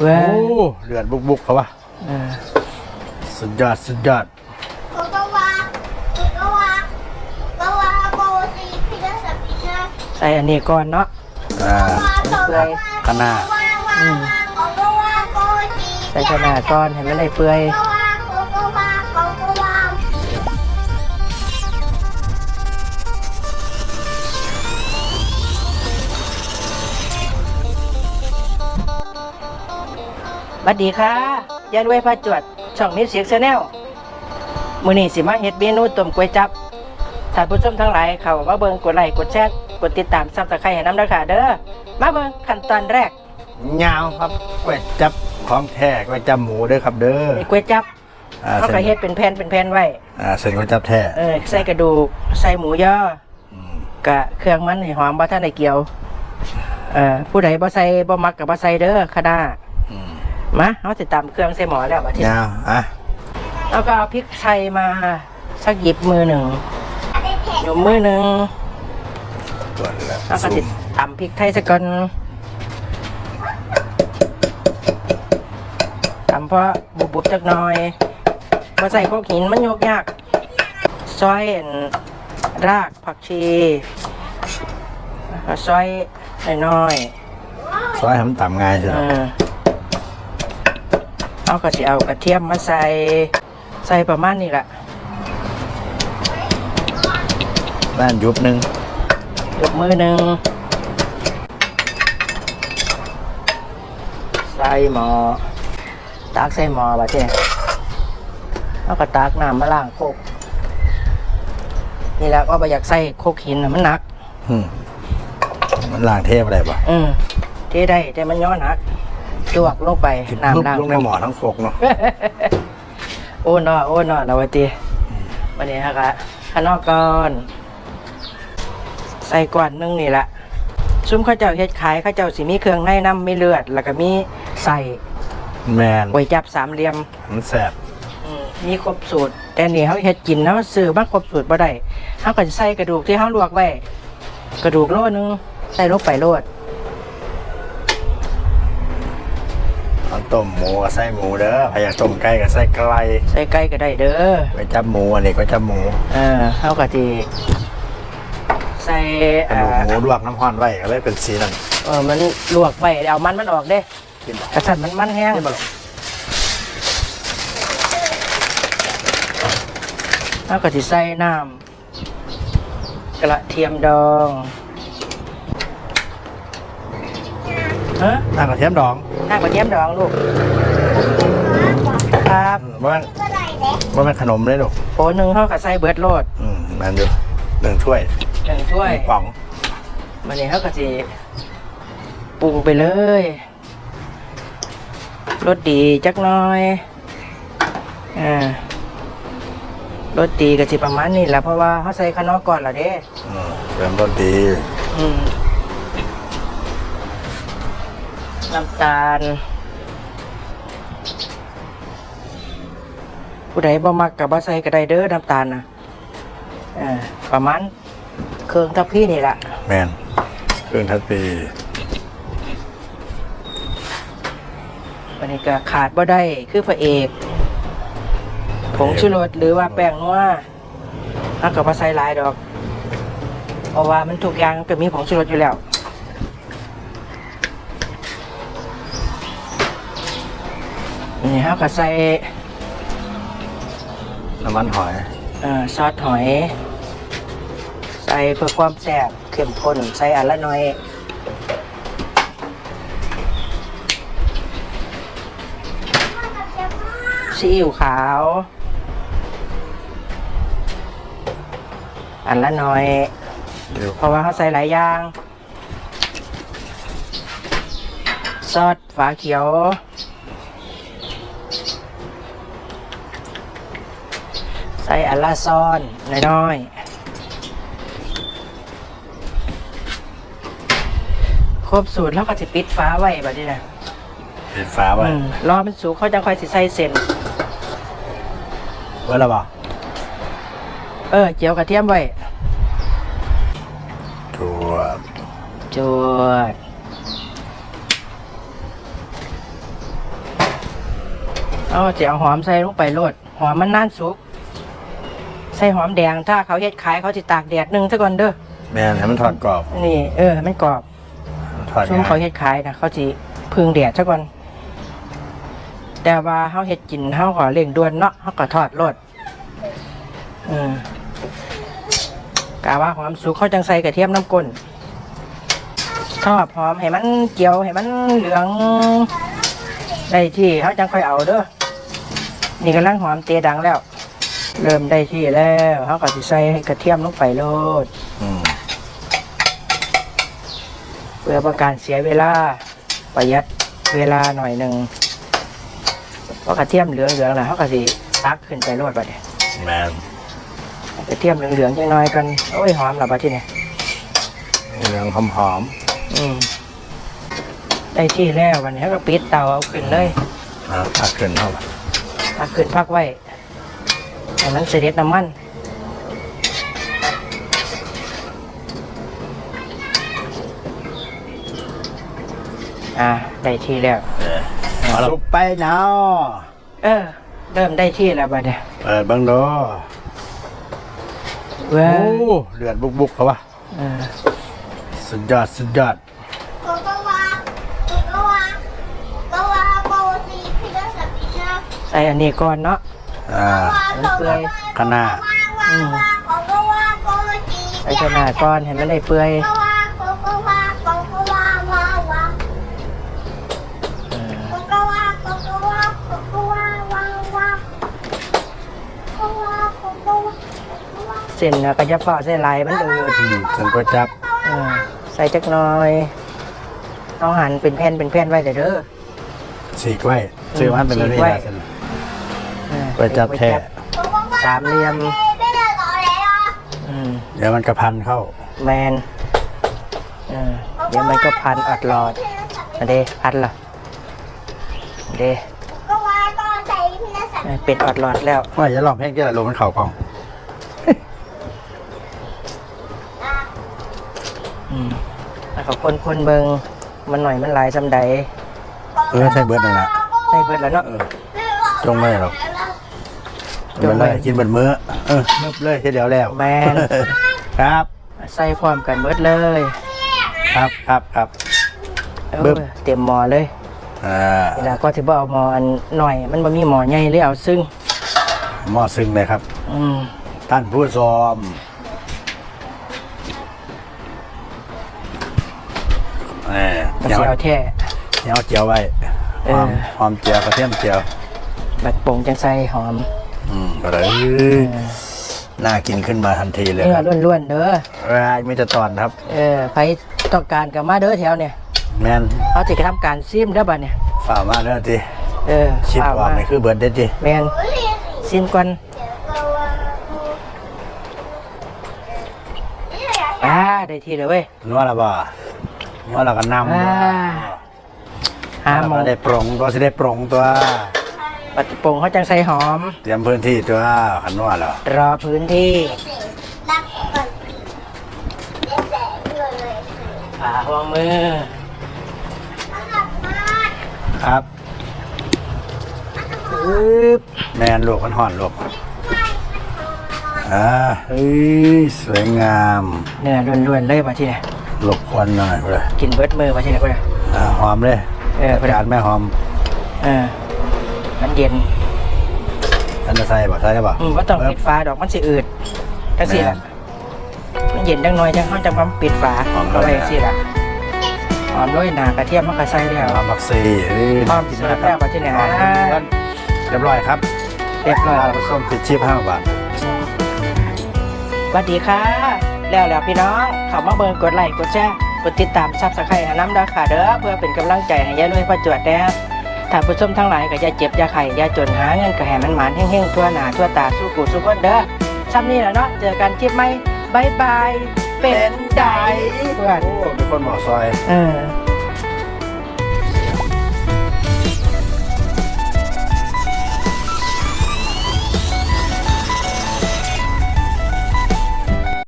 เว้ยโอ้เลือดบุกๆเขาวะเออสุดยอดสุดยอดโกโกวาโกโกวาโกวาโกซีพิลาสปินาใส่อันนี้ก่อนเนาะอ่าโกวาโกโกวาข้างหน้าโกวาวาโกโกวาโกซีใส่ขนาดก่อนเห็นมันได้เปื่อยโบัดดีค่ะยันไว้พระจวด ช่องนี้เสียงแนลมื้อนี้สิมาเฮ็ดเมนูต้มก๋วยจับท่านผู้ชมทั้งหลายเข้ามาเบิ่งกดไลค์กดแชร์กดติดตามซับสไครต์ให้นำเด้อค่ะเด้อมาเบิ่งขั้นตอนแรกยาวครับก๋วยจับของแท้ก๋วยจับหมูเด้อครับเด้อนี่ก๋วยจับอ่าเขาเส้ก็นเฮ็ดเป็นแผ่นเป็นแผ่นไว้อ่าเส้นก๋วยจับแท้เออใส่กระดูกใส่หมูย่ออกะเครื่องมันให้หอมบ่ทันได้เกี่ยวเอ่อผู้ใดบ่ใส่บ่มักก็บ่ใส่เด้อคะน้า มาเฮาสิตำเครื่องใส่หมอแล้วบัดนี้ยาวอะแล้วก็เอาพริกไทยมาสักหยิบมือหนึ่งหยุมมือหนึ่งตัวแล้วแล้วก็ซูติมตำพริกไทยสักก่อนตำเพราะบุบๆจักหน่อยมาใส่พวกหินมันโยกยากซอยอันรากผักชีแล้วก็ซอยน้อยซอยให้มันต่ำง่ายใช่ๆไหม เออเอาก็สิเอากระเทียมมาใส่ใส่ประมาณนี้แหละด้านยุบหนึ่งยกมือหนึ่งใส่หมอตักใส่หมอบ่เจ้แล้วก็ตักน้ำมาล้างโคกนี่แหละก็ไปอยากใส่โคกหินน่ะมันหนักอืมมันล้างเทปอะไรปะอืมเทได้แต่มันย้อนหนัก จวกลงไปน้ำล้างลงในหมอทั้งโคกเนาะโอ้นอโอ้นอเราวะเจ้วันนี้ฮะกะข้างนอกก่อนใส่ก่อนหนึงนี่แหละซุ้มข้าวเจ้าเฮ็ดขายข้าวเจ้าสิมีเครื่องในน้ำมีเลือด แล้วก็มีใส่แมนก๋วยจับสามเหลี่ยมมันแสบอืมมีครบสูตร แต่นี่เขาเฮ็ดกินเขาซื้อมาครบสูตรบ่ได้เขาก็จะใส่กระดูกที่เขาลวกไว้ กระดูกโลนึงใส่ลงไปโลด ตอนต้มหมูกับไส้หมูเด้อพยายามต้มไก่กับไส้ไก่ใส่ไก่ก็ได้เด้อก๋วยจับหมูอันนี้ก๋วยจับหมูเออเขาก็สิใส่กระเอ่ดูกอหมูลวกน้ำร้อนไว้ก็เลยเป็นสีนั้นเออมันลวกไว้เอามันมันออกเด้กินบ่กระสันมันมันแห้งนี่บ่ล่ะเขาก็สิใส่น้ำกระเทียมดอง ฮะน้ำกระเทียมดองน้ำกระเทียมดองลูก ครับว่ามันก็ได้เด็กว่ามันขนมเลยลูกโปหนึ่งเขาก็ใส่เบิร์ดโลดอืมมันอยู่หนึ่งถ้วยหนึ่งถ้วยหนึ่งป่องมันนี้เขาก็สิปรุงไปเลยรสดีจักหน้อยอ่ารสดีก็สิประมาณนี้แหละเพราะว่าเขาใส่ข้างนอกก่อนและเด้อืมเริ่มรสดี อืม น้ำตาล ผู้ใดบ่มักกับบ่ใส่ก็ได้เด้อน้ำตาลนะอ่าประมาณเครื่องทัพพี่นี่แหละแมนเครื่องทัดปีวันนี้ก็ขาดบ่ได้คือพระเอกผงชูรสหรือว่าแป้งนัวเอากับบ่ใส่หลายดอก เพราะว่ามันทุกอย่างก็มีผงชูรสอยู่แล้ว นี่เขาก็ใส่น้ำมันหอย เอ่อซอสหอย ใส่เพื่อความแซ่บเข้มข้นใส่อันละหน่อย ซีอิ๊วขาว อันละหน่อย เดี๋ยวเพราะว่าเขาใส่หลายอย่าง ซอสฝาเขียว ใส่ อัลลาซอนน้อยๆครบสูตรแล้วก็จะปิดฟ้าไว้แบบนี้นะปิดฟ้าไว้อืมรอมันสูงเขาจะค่อยสิใส่เส้น ไว้แล้วบ่เออ เจียวกระเทียมไว้ ถั่วจวดเอาจะเอาหอมใส่ลงไปโลดหอมมันน่านสุก ใส่หอมแดง ถ้าเขาเฮ็ดขายเขาสิตากแดดหนึงซะก่อนเด้อแม่นให้มันถอดกรอบนี่ เออให้มันกรอบถอดช่วงง่าเขายเฮ็ดขายนะเขาสิพึ่งแดดซะก่อนแต่ว่าเฮาเฮ็ดกินเฮาก็เร่งด่วนเนาะเฮาก็ทอดโลดอืมกะว่าหอมสุกเขาจังใส่กระเทียมน้ำก้นทอดหอมให้มันเจียวให้มันเหลืองได้ที่เขาจังค่อยเอาเด้อนี่กำลังหอมเตยดังแล้ว เริ่มได้ที่แล้วเขาก็สิใส่กระเทียมลงไปโลดอืมเพื่อประการเสียเวลาประหยัดเวลาหน่อยหนึ่งเพราะกระเทียมเหลืองเหลืองๆนะเขาก็สิตักขึ้นไปโรดบัดเนี่ยแม่นกระเทียมเหลืองเหลืองๆจังน้อยกันโอ้ยหอมหลับบัดที่เนี่ยเหลืองหอมอืมได้ที่แล้ววันนี้เขาก็ปิดเตาเอาขึ้นเลยๆนะผักขึ้นเข้าไปตักขึ้นพักไว้ อันนั้นเสด็จน้ำมันอ่าได้ที่แล้วสุกไปเนาะเออ เริ่มได้ที่แล้วบัดเนี่ยเปิดเบังดูเว้โอ้ยเดือดบุกๆเขาวะเออสุดยอดสุดยอดโกโกวาโกโกวาโกวาโกสีพิลาสปินาใส่อันนี้ก่อนเนาะ อ่าเปื่อยข้างหน้าอืมโกโกวาโกสีใส่ขนาดก่อนเห็นมันได้เปื่อยโกวาโกโกวาโกโกวาวาวาเออโกโกวาโกโกวาโกโกวาวาวาโกวาโกโกวาโกวาเส้นน่ะก็จะเปาะใส่ลายมันอืดอืมฉันก็จับเออใส่จักหน่อยเอาหั่นเป็นแผ่นเป็นแผ่นไว้เด้อเด้อสีกไว้ซื้อมันเป็นอะไรฉีกไว้ล่ะฉันเออ ไปจับแท้โกโกวาสามเหลี่ยมไม่ได้ต่อแล้วอืมเดี๋ยวมันกระพันเข้า แมนเออเดี๋ยวมันก็พันอัดหลอดอันเดพันละอันเดโกวาก็ใส่พิลาสเออเป็นอัดหลอดแล้วว่าอย่าลองเพลงที่ละลมมันเข่ากล่องอืมแล้วก็คนคนๆเบิงมันหน่อยมันหลายจำใดเออใช่เบิร์ดเลยนะใส่เบิดแล้วเนาะเออจงไม่หรอก จงไว้มันเลยกินเบิดมื้อเออนึบเลยทีเดียวแล้วแมน ครับ ใส่พร้อมกันเบิดเลย ครับครับครับ เออบึ้มเต็มหมอเลยอ่าเวลาก็ถือว่าเอาหมออันหน่อย มันบ่มีหมอใหญ่เลยเอาซึ่ง หม้อซึ้งเลยครับ อืมท่านผู้ชมเออมันเจียวสิเอาแท้ เจียวเจียวไว้เอหออมหอมเจียวกระเทียมเจียว บัดโป่งจังใส่หอม อืมก็เลยน่ากินขึ้นมาทันทีเลยเนื้คอรับล้วนๆเด้อรายมีแต่ตอนครับ เออใครต้องการก็มาเด้อแถวเนี่ยแมนเขาสิกระทำการซิมเด้อบัดเนี่ยฝ่ามาเด้อทีเออชิปฝากออกมานี่คือเบิร์ดเด็ดทีแมนซิมก่อนอ่าได้ทีเลยเว้ยนัวละบ่นัวละก็นำอ่าหาหมอแล้วก็ได้ปรงตัวสิได้ปรงตัว บัดโป่งเขาจังใส่หอม เตรียมพื้นที่ตัวขันนัวแล้วรอพื้นที่รักก่อนเด็กแสงเลยผ่าหัวมืออร่อยมากครับปึ๊บแมนลูกมันห่อนลูกอ่าเฮ้ยสวยงามเนื้อล้วนๆเลยมาที่เนี่ยหลบควันหน่อยเลยกินเบิดมือมาที่เนี่ยเพื่อนอ่าหอมเลยเออจานแม่หอม เออ มันเย็นอันจะใส่บ่ใส่ได้บ่อืมว่าต้องปิดฝาดอกมันสิอืดจังสิล่ะมันเย็นจังหน่อยจังเขาจังความปิดฝาเอาไว้สิล่ะหอมด้วยหนากระเทียมมันก็ใส่แล้วหอมบักซีเฮ้ยพร้อมเสิร์ฟแล้วมาที่เนี่ยหอมเพื่อนเรียบร้อยครับเรียบร้อยผสมผิดชีพห้าบาทสวัสดีค่ะ แล้วแล้วพี่น้องเข้ามาเบิ่งกดไลค์กดแชร์กดติดตามซับสไครต์ให้น้ำดาค่ะเด้อเพื่อเป็นกำลังใจให้ยายรวยประจวดแด้ ถ้าผู้ชมทั้งหลายก็อย่าเจ็บอย่าไข้อย่าจนหาเงินก็ให้มันหมานเฮงๆทั่วหน้าทั่วตาสู้กูสู้คนเด้อซ้ำนี่แหละเนาะเจอกันคลิปไหมบายบายเป็นไดเพื่อนโอ้เป็นคนหมอซอย เออ